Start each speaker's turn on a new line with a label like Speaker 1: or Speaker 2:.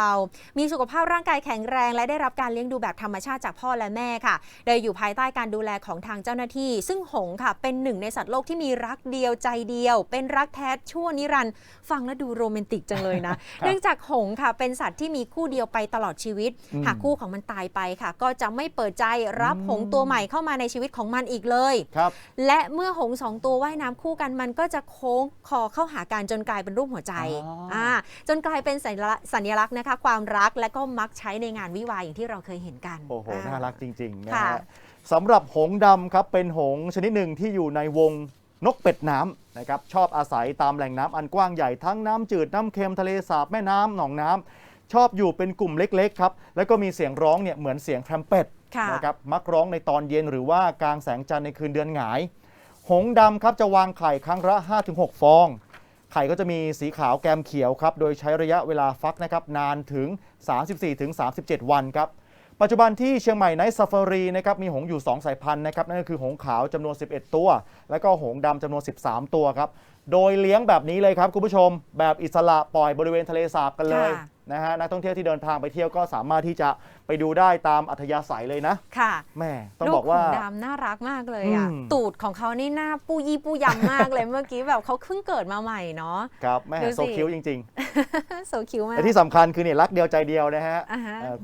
Speaker 1: เรามีสุขภาพร่างกายแข็งแรง และได้รับการเลี้ยงดูแบบธรรมชาติจากพ่อและแม่ค่ะ โดยอยู่ภายใต้การดูแลของทางเจ้าหน้าที่ ซึ่งหงส์ค่ะ เป็นหนึ่งในสัตว์โลกที่มีรักเดียวใจเดียว เป็นรักแท้ชั่วนิรันดร์ฟังแล้วดูโรแมนติกจังเลยนะ เนื่องจากหงส์ค่ะ เป็นสัตว์ที่มีคู่เดียวไปตลอดชีวิต
Speaker 2: อืม
Speaker 1: หากคู่ของมันตายไปค่ะ ก็จะไม่เปิดใจรับ
Speaker 2: อืม
Speaker 1: หงส์ตัวใหม่เข้ามาในชีวิตของมันอีกเลย
Speaker 2: ครับ
Speaker 1: และเมื่อหงส์สองตัวว่ายน้ำคู่กันมันก็จะโค้งคอเข้าหากันจนกลายเป็นรูปหัวใจ
Speaker 2: อ๋ออ่า
Speaker 1: จนกลายเป็นสัญลักษณ์สัญลักษณ์นะคะ ความรักและก็มักใช้ในงานวิวาห์อย่างที่เราเคยเห็นกัน
Speaker 2: โอ้โห
Speaker 1: อ่
Speaker 2: น่ารักจริง ๆ นะ
Speaker 1: ค่ะ
Speaker 2: ฮะสำหรับหงส์ดำครับ เป็นหงส์ชนิดหนึ่งที่อยู่ในวงนกเป็ดน้ำนะครับ ชอบอาศัยตามแหล่งน้ำอันกว้างใหญ่ทั้งน้ำจืด น้ำเค็มทะเลสาบแม่น้ำหนองน้ำชอบอยู่เป็นกลุ่มเล็ก ๆ ครับ แล้วก็มีเสียงร้องเนี่ยเหมือนเสียงแทรมเป็ต
Speaker 1: ค่ะ
Speaker 2: นะครับ มักร้องในตอนเย็นหรือว่ากลางแสงจันทร์ในคืนเดือนหงาย หงส์ดำครับจะวางไข่ครั้งละ 5-6 ฟอง ไข่ก็จะมีสีขาวแกมเขียวครับ โดยใช้ระยะเวลาฟักนะครับนานถึง 34-37 วันครับ ปัจจุบันที่เชียงใหม่ไนท์ซ a ฟ a รีนะครับมีหงส์อยู่ 2 สายพันธุ์นะครับนั่นก็คือหงส์ขาวจำนวน 11 ตัว แล้วก็หงส์ดำจำนวน 13 ตัวครับโดยเลี้ยงแบบนี้เลยครับคุณผู้ชม แบบอิสระปล่อยบริเวณทะเลสาบกันเลย
Speaker 1: ค่ะ
Speaker 2: นะฮะนักท่องเที่ยวที่เดินทางไปเที่ยวก็สามารถที่จะไปดูได้ตามอัธยาศัยเลยนะ
Speaker 1: ค่ะ
Speaker 2: แม่ต้อง
Speaker 1: ลู
Speaker 2: บอกว่า
Speaker 1: ของดำน่ารักมากเลยอะ
Speaker 2: อืม
Speaker 1: ตูดของเขานี่หน้าปูยี่ปูยำมากเลยเมื่อกี้แบบเขาเพิ่งเกิดมาใหม่เนาะ
Speaker 2: ครับแม่
Speaker 1: ดูสิ
Speaker 2: โซคิวจริง
Speaker 1: โซคิว
Speaker 2: ๆ
Speaker 1: มาก
Speaker 2: และที่สำคัญคือเนี่ยรักเดียวใจเดียวนะฮะ
Speaker 1: อ่าฮะ
Speaker 2: เอ่อ